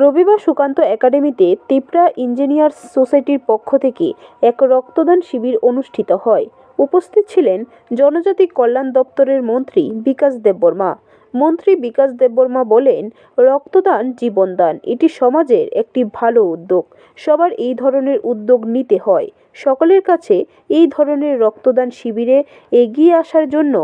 রবিবার সুকান্ত একাডেমিতে ত্রিপুরা ইঞ্জিনিয়ার্স সোসাইটির পক্ষ থেকে এক রক্তদান শিবির অনুষ্ঠিত হয়। উপস্থিত ছিলেন জনজাতি কল্যাণ দপ্তরের মন্ত্রী বিকাশ দেববর্মা। মন্ত্রী বিকাশ দেববর্মা বলেন, রক্তদান জীবনদান এটি সমাজের একটি ভালো উদ্যোগ। সবার এই ধরনের উদ্যোগ নিতে হয়। সকলের কাছে এই ধরনের রক্তদান শিবিরে এগিয়ে আসার জন্য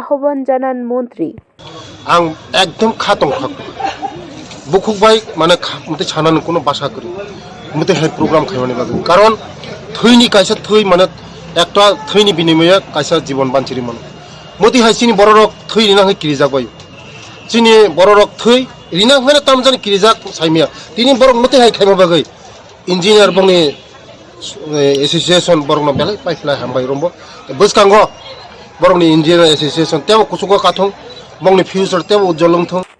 আহ্বান জানান মন্ত্রী। একদম খাতম খাতম। बुखुकबाय माने खा- मते छानानो कोनो बासा करी मते हाय प्रोग्राम खायमाने बागै कारण थैनि कायसा थै माने একটা थैनि बिनिमय कायसा जीवन बानचिरि मानो मते हाय सिनि बर रक थै रिना हाय किरिजाक बाय सिनि बर रक थै रिना माने ताम जानि किरिजाक साइमिया तिनि बर मते हाय खायमा बागै इन्जिनियार बंनि एसोसिएशन बरंना बेलाय पाइफला हामबाय रंबो बसकांगो बरंनि इन्जिनियार एसोसिएशन तेव कुसुको काथं बंनि फिउचार तेव उज्जवल लंथं